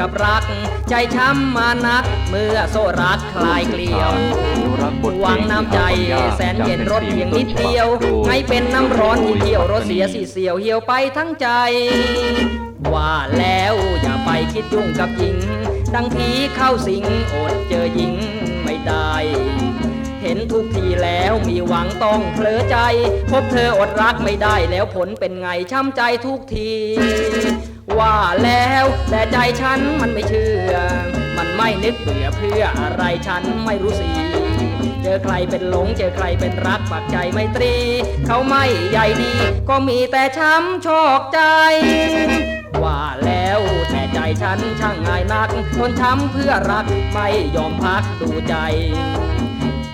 กับรัก ใจช้ำมานัก เมื่อโซรักคลายเกลียวหวังน้ำใจแสนเย็นรถเพียงนิดเดียวให้เป็นน้ำร้อนที่เที่ยวรถเสียสีเสียวเหี่ยวไปทั้งใจ ว่าแล้วอย่าไปคิดยุ่งกับหญิง ดังผีเข้าสิงอดเจอหญิงไม่ได้เห็นทุกทีแล้วมีหวังต้องเผลอใจ พบเธออดรักไม่ได้แล้วผลเป็นไง ช้ำใจทุกที ว่า แต่ใจฉันมันไม่เชื่อ มันไม่นึกเบื่อเพื่ออะไรฉันไม่รู้สิเจอใครเป็นหลง เจอใครเป็นรักปักใจไม่ตรี เขาไม่ใหญ่ดี ก็มีแต่ช้ำชอกใจ ว่าแล้วแต่ใจฉันช่างง่ายนัก ทนช้ำเพื่อรักไม่ยอมพักดูใจ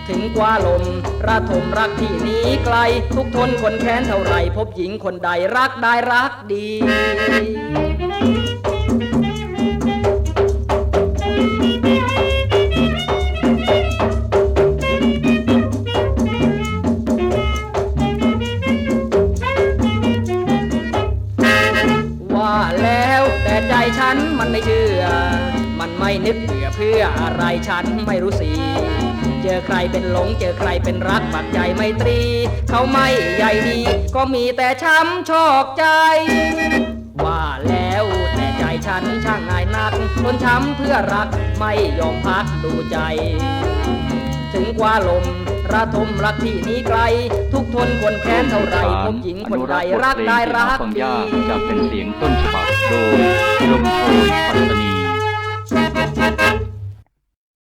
ถึงกว่าลมระทมรักที่หนี้ไกล ทุกทนคนแค้นเท่าไร พบหญิงคนใดรักได้รักดี ฉันมันไม่เชื่อ มันไม่นึกเผื่อเพื่ออะไรฉันไม่รู้สิเจอใครเป็นหลงเจอใครเป็นรักปักใจไม่ตรี เขาไม่ใหญ่ดี ก็มีแต่ช้ำชอกใจ ว่าแล้วแต่ใจฉันช่างง่ายนักทนช้ำเพื่อรักไม่ยอมพักดูใจ ถึงกว่าลมระทมรักที่หนี้ไกล ทุกทนคนแค้นเท่าไรพบหญิงคนใดรักได้รักดีจากเป็นเสียงต้นฉบับ โดยล